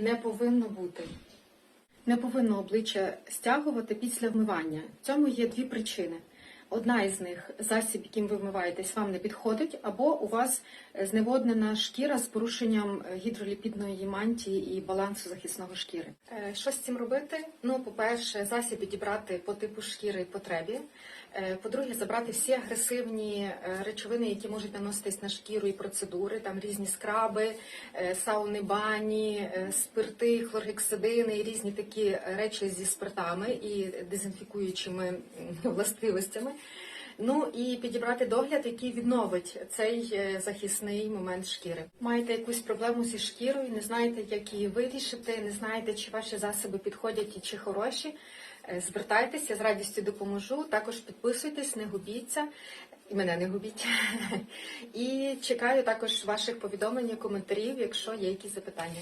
не повинно бути. Не повинно обличчя стягувати після вмивання. В цьому є дві причини. Одна із них засіб, яким ви вмиваєтесь, вам не підходить, або у вас е, зневоднена шкіра з порушенням е, гідроліпідної мантії і балансу захисного шкіри. Е, Що з цим робити? Ну, по-перше, засіб підібрати по типу шкіри потребі. По-друге, забрати всі агресивні речовини, які можуть наноситись на шкіру і процедури, там різні скраби, сауни, бані, спирти, хлоргексидини і різні такі речі зі спиртами і дезінфікуючими властивостями. Ну і підібрати догляд, який відновить цей е, захисний момент шкіри. Маєте якусь проблему зі шкірою, не знаєте, як її вирішити, не знаєте, чи ваші засоби підходять і чи хороші. е, Звертайтеся, з радістю допоможу. Також підписуйтесь, не губіться. І мене не губіть. І чекаю також ваших повідомлень, коментарів, якщо є якісь запитання.